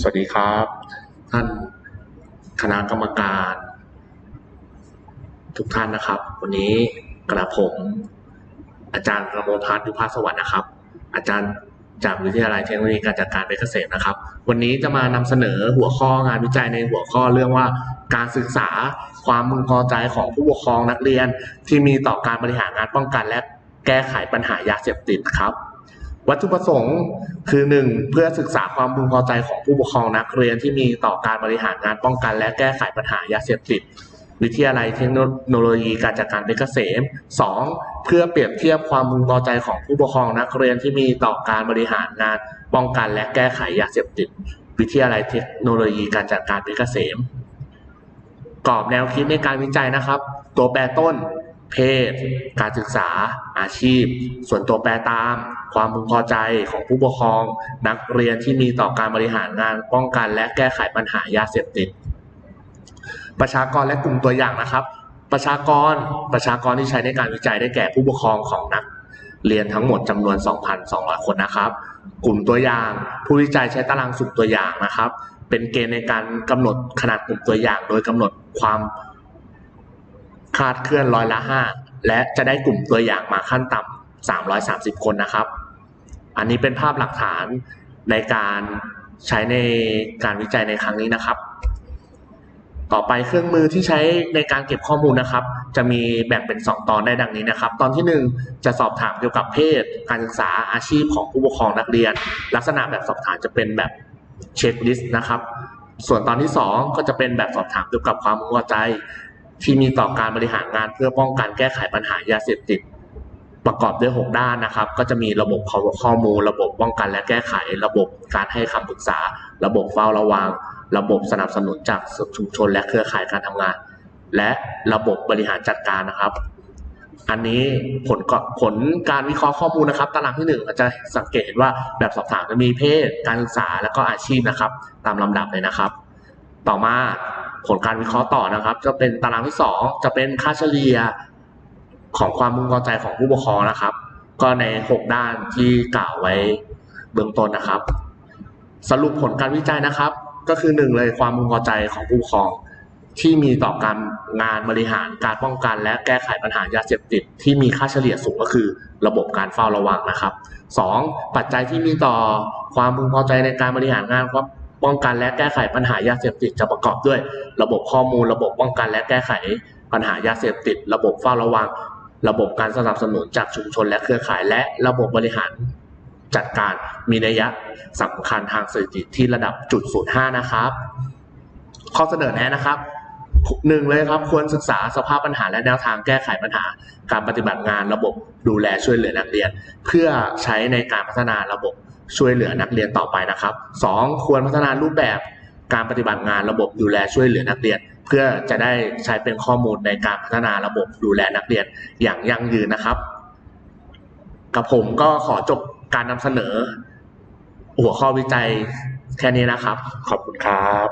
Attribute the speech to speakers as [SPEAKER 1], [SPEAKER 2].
[SPEAKER 1] สวัสดีครับ ท่านคณะกรรมการ ทุกท่านนะครับ วันนี้กระผมอาจารย์กระมพัฒน์ยุพาสวัสดิ์นะครับ อาจารย์จากวิทยาลัยเทคโนโลยีการจัดการเป็นเกษตรนะครับ วันนี้จะมานำเสนอหัวข้องานวิจัยในหัวข้อเรื่องว่าการศึกษาความพึงพอใจของผู้ปกครองนักเรียน ที่มีต่อการบริหารงานป้องกันและแก้ไขปัญหายาเสพติดครับ วัตถุประสงค์คือหนึ่งเพื่อศึกษาความพึงพอใจของผู้ปกครองนักเรียนที่มีต่อการบริหารงานป้องกัน และแก้ไขปัญหายาเสพติด วิทยาลัยเทคโนโลยีการจัดการเป็นเกษม 2. เพื่อเปรียบเทียบความพึงพอใจของผู้ปกครองนักเรียนที่มีต่อการบริหารงานป้องกันและแก้ไขยาเสพติด วิทยาลัยเทคโนโลยีการจัดการเป็นเกษมกรอบแนวคิดในการวิจัยนะครับ ตัวแปรต้น เพศ การศึกษา อาชีพ ส่วนตัวแปรตาม ความพึงพอใจของผู้ปกครอง นักเรียนที่มีต่อการบริหารงานป้องกัน และแก้ไขปัญหายาเสพติด ประชากรและกลุ่มตัวอย่างนะครับ ประชากรประชากรที่ใช้ในการวิจัยได้แก่ผู้ปกครองของนักเรียนทั้งหมดจำนวน 2,200 คนนะครับ กลุ่มตัวอย่าง ผู้วิจัยใช้ตารางสุ่มตัวอย่างนะครับ เป็นเกณฑ์ในการกำหนดขนาดกลุ่มตัวอย่าง โดยกำหนดความ คาดเคลื่อนร้อยละ5และจะได้กลุ่มตัวอย่างมาขั้นต่ำ330 คนนะครับ อันนี้เป็นภาพหลักฐานในการใช้ในการวิจัยในครั้งนี้นะครับ ต่อไปเครื่องมือที่ใช้ในการเก็บข้อมูลนะครับ จะมีแบ่งเป็น 2 ตอนได้ดังนี้นะครับ ตอนที่ 1 จะสอบถามเกี่ยวกับเพศ การศึกษาอาชีพของผู้ปกครองนักเรียน ลักษณะแบบสอบถามจะเป็นแบบเช็คลิสต์นะครับ ส่วนตอนที่ 2 ก็จะเป็นแบบสอบถามเกี่ยวกับความพึงพอใจ ที่มีต่อการบริหารงานเพื่อป้องกันแก้ไขปัญหายาเสพติดประกอบด้วย 6 ด้านนะครับ ก็จะมีระบบข้อมูล ระบบป้องกันและแก้ไข ระบบการให้คำปรึกษา ระบบเฝ้าระวัง ระบบสนับสนุนจากชุมชนและเครือข่ายการทำงาน และระบบบริหารจัดการนะครับ อันนี้ผลก็ผลการวิเคราะห์ข้อมูลนะครับ ตารางที่หนึ่งเราจะสังเกตเห็นว่าแบบสอบถามจะมีเพศ การศึกษาและก็อาชีพนะครับ ตามลำดับเลยนะครับ ต่อมา ผลการวิเคราะห์ต่อนะครับ จะเป็นตารางที่สองจะเป็นค่าเฉลี่ยของความพึงพอใจของผู้ปกครองนะครับ ก็ใน 6 ด้านที่กล่าวไว้เบื้องต้นนะครับ สรุปผลการวิจัยนะครับ ก็คือหนึ่งเลยความพึงพอใจของผู้ปกครอง ที่มีต่อการงานบริหารการป้องกัน และแก้ไขปัญหายาเสพติด ที่มีค่าเฉลี่ยสูงก็คือ ระบบการเฝ้าระวังนะครับสองปัจจัยที่มีต่อความพึงพอใจในการบริหารงานครับ ป้องกันและแก้ไขปัญหายาเสพติดจะประกอบด้วย ระบบข้อมูล ระบบป้องกันและแก้ไขปัญหายาเสพติด ระบบเฝ้าระวัง ระบบการสนับสนุนจากชุมชนและเครือข่ายและระบบบริหารจัดการมีนัยสำคัญทางสถิติที่ระดับจุดศูนย์ห้านะครับ ข้อเสนอแนะนะครับหนึ่งเลยครับควรศึกษาสภาพปัญหาและแนวทางแก้ไขปัญหา การปฏิบัติงานระบบดูแลช่วยเหลือนักเรียน เพื่อใช้ในการพัฒนาระบบ ช่วยเหลือนักเรียนต่อไปนะครับสองควรพัฒนารูปแบบการปฏิบัติงานระบบดูแลช่วยเหลือนักเรียน เพื่อจะได้ใช้เป็นข้อมูลในการพัฒนาระบบดูแลนักเรียนอย่างยั่งยืนนะครับ กับผมก็ขอจบการนำเสนอ หัวข้อวิจัยแค่นี้นะครับ ขอบคุณครับ